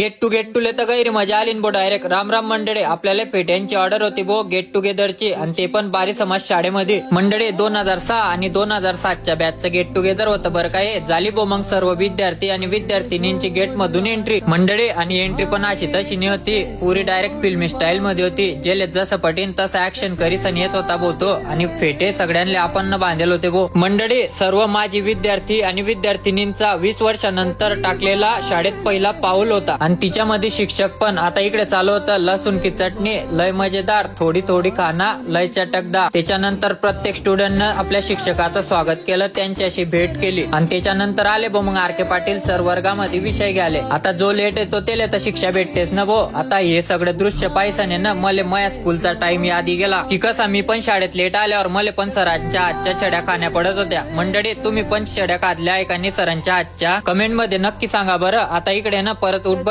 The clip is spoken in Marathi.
गेट टू गेट टू तर गैर मजा आली न बो डायरेक्ट राम राम मंडळे आपल्याला पेट्यांची ऑर्डर होती बो. गेट टुगेदरची आणि ते पण बारी समाज शाळेमध्ये. मंडळे दोन हजार सहा आणि दोन हजार सातच्या बॅचचं गेट टुगेदर होतं बरं काय झाली बो मग सर्व विद्यार्थी आणि विद्यार्थिनींची गेट मधून एंट्री मंडळे आणि एंट्री पण अशी तशी नाही होती. पुरी डायरेक्ट फिल्मी स्टाईल मध्ये होती. जेले जसं पटीन तसं ऍक्शन करीसन येत होता बो तो. आणि फेटे सगळ्यांना आपण बांधेल होते बो. मंडळे सर्व माजी विद्यार्थी आणि विद्यार्थिनींचा वीस वर्षानंतर टाकलेला शाळेत पहिला पाऊल होता. आणि तिच्यामध्ये शिक्षक पण. आता इकडे चालू होतं. लसूण की चटणी. लय मजेदार. थोडी थोडी खाना. लय चटकदार त्याच्यानंतर प्रत्येक स्टुडंटनं आपल्या शिक्षकाचं स्वागत केलं. त्यांच्याशी भेट केली. आणि त्याच्यानंतर आले बो मग आर के पाटील सर वर्गामध्ये विषय घ्याले आता जो लेट येतो त्याला तर शिक्षा भेटतेच ना भो. आता हे सगळं दृश्य पायसाने ना मले माया स्कूलचा टाइम यादी गेला. की कसा मी पण शाळेत लेट आल्यावर मले पण सरांच्या आजच्या छड्या खाण्या पडत होत्या. मंडळी तुम्ही पण छड्या खादल्या आहे का सरांच्या आजच्या? कमेंटमध्ये नक्की सांगा बरं. आता इकडे ना परत उठ